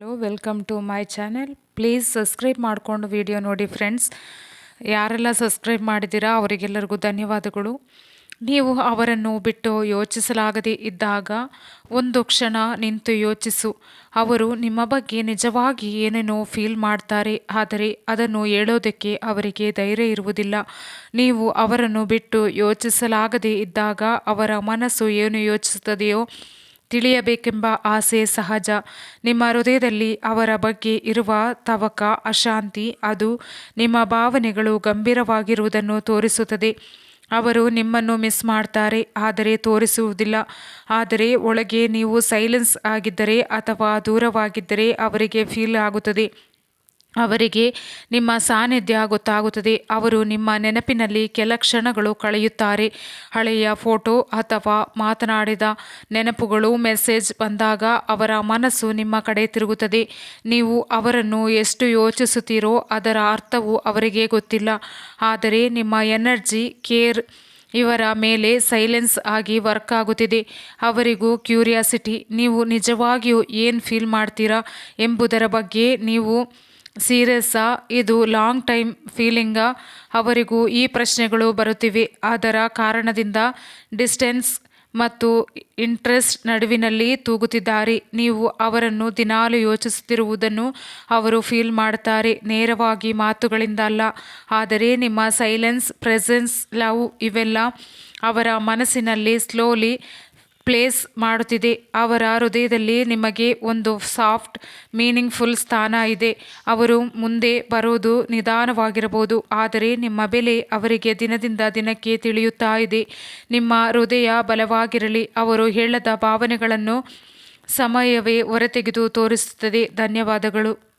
Hello welcome to my channel please subscribe ಮಾಡಿಕೊಂಡು video ನೋಡಿ friends ಯಾರೆಲ್ಲ ಸಬ್ಸ್ಕ್ರೈಬ್ ಮಾಡಿದ್ದೀರಾ, ಅವರಿಗೆಲ್ಲರಿಗೂ ಧನ್ಯವಾದಗಳು. ನೀವು ಅವರನ್ನು ಬಿಟ್ಟು ಯೋಚಿಸಲಾಗದೇ ಇದ್ದಾಗ ಒಂದು ಕ್ಷಣ ನಿಂತು ಯೋಚಿಸು. ಅವರು ನಿಮ್ಮ ಬಗ್ಗೆ ನಿಜವಾಗಿ ಏನೇನೋ ಫೀಲ್ ಮಾಡ್ತಾರೆ, ಆದರೆ ಅದನ್ನು ಹೇಳೋದಕ್ಕೆ ಅವರಿಗೆ ಧೈರ್ಯ ಇರುವುದಿಲ್ಲ. ನೀವು ಅವರನ್ನು ಬಿಟ್ಟು ಯೋಚಿಸಲಾಗದೇ ಇದ್ದಾಗ ಅವರ ಮನಸ್ಸು ಏನು ಯೋಚಿಸುತ್ತದೆಯೋ ತಿಳಿಯಬೇಕೆಂಬ ಆಸೆ ಸಹಜ. ನಿಮ್ಮ ಹೃದಯದಲ್ಲಿ ಅವರ ಬಗ್ಗೆ ಇರುವ ತವಕ, ಅಶಾಂತಿ, ಅದು ನಿಮ್ಮ ಭಾವನೆಗಳು ಗಂಭೀರವಾಗಿರುವುದನ್ನು ತೋರಿಸುತ್ತದೆ. ಅವರು ನಿಮ್ಮನ್ನು ಮಿಸ್ ಮಾಡ್ತಾರೆ, ಆದರೆ ತೋರಿಸುವುದಿಲ್ಲ. ಆದರೆ ಒಳಗೆ ನೀವು ಸೈಲೆನ್ಸ್ ಆಗಿದ್ದರೆ ಅಥವಾ ದೂರವಾಗಿದ್ದರೆ ಅವರಿಗೆ ಫೀಲ್ ಆಗುತ್ತದೆ. ಅವರಿಗೆ ನಿಮ್ಮ ಸಾನ್ನಿಧ್ಯ ಗೊತ್ತಾಗುತ್ತದೆ. ಅವರು ನಿಮ್ಮ ನೆನಪಿನಲ್ಲಿ ಕೆಲ ಕ್ಷಣಗಳು ಕಳೆಯುತ್ತಾರೆ. ಹಳೆಯ ಫೋಟೋ ಅಥವಾ ಮಾತನಾಡಿದ ನೆನಪುಗಳು, ಮೆಸೇಜ್ ಬಂದಾಗ ಅವರ ಮನಸ್ಸು ನಿಮ್ಮ ಕಡೆ ತಿರುಗುತ್ತದೆ. ನೀವು ಅವರನ್ನು ಎಷ್ಟು ಯೋಚಿಸುತ್ತೀರೋ ಅದರ ಅರ್ಥವು ಅವರಿಗೆ ಗೊತ್ತಿಲ್ಲ. ಆದರೆ ನಿಮ್ಮ ಎನರ್ಜಿ, ಕೇರ್ ಇವರ ಮೇಲೆ ಸೈಲೆನ್ಸ್ ಆಗಿ ವರ್ಕ್ ಆಗುತ್ತಿದೆ. ಅವರಿಗೂ ಕ್ಯೂರಿಯಾಸಿಟಿ, ನೀವು ನಿಜವಾಗಿಯೂ ಏನು ಫೀಲ್ ಮಾಡ್ತೀರಾ ಎಂಬುದರ ಬಗ್ಗೆ ನೀವು ಸೀರಿಯಸ್ಸಾ ಇದು ಲಾಂಗ್ ಟೈಮ್ ಫೀಲಿಂಗಾ ಅವರಿಗೂ ಈ ಪ್ರಶ್ನೆಗಳು ಬರುತ್ತಿವೆ. ಅದರ ಕಾರಣದಿಂದ ಡಿಸ್ಟೆನ್ಸ್ ಮತ್ತು ಇಂಟ್ರೆಸ್ಟ್ ನಡುವಿನಲ್ಲಿ ತೂಗುತ್ತಿದ್ದಾರೆ. ನೀವು ಅವರನ್ನು ದಿನಾಲು ಯೋಚಿಸುತ್ತಿರುವುದನ್ನು ಅವರು ಫೀಲ್ ಮಾಡ್ತಾರೆ. ನೇರವಾಗಿ ಮಾತುಗಳಿಂದ ಅಲ್ಲ. ಆದರೆ ನಿಮ್ಮ ಸೈಲೆನ್ಸ್ ಪ್ರೆಸೆನ್ಸ್ ಲವ್ ಇವೆಲ್ಲ ಅವರ ಮನಸ್ಸಿನಲ್ಲಿ ಸ್ಲೋಲಿ ಪ್ಲೇಸ್ ಮಾಡುತ್ತಿದೆ. ಅವರ ಹೃದಯದಲ್ಲಿ ನಿಮಗೆ ಒಂದು ಸಾಫ್ಟ್ ಮೀನಿಂಗ್ಫುಲ್ ಸ್ಥಾನ ಇದೆ. ಅವರು ಮುಂದೆ ಬರೋದು ನಿಧಾನವಾಗಿರಬಹುದು. ಆದರೆ ನಿಮ್ಮ ಬೆಲೆ ಅವರಿಗೆ ದಿನದಿಂದ ದಿನಕ್ಕೆ ತಿಳಿಯುತ್ತಾ ಇದೆ. ನಿಮ್ಮ ಹೃದಯ ಬಲವಾಗಿರಲಿ. ಅವರು ಹೇಳದ ಭಾವನೆಗಳನ್ನು ಸಮಯವೇ ಹೊರತೆಗೆದು ತೋರಿಸುತ್ತದೆ. ಧನ್ಯವಾದಗಳು.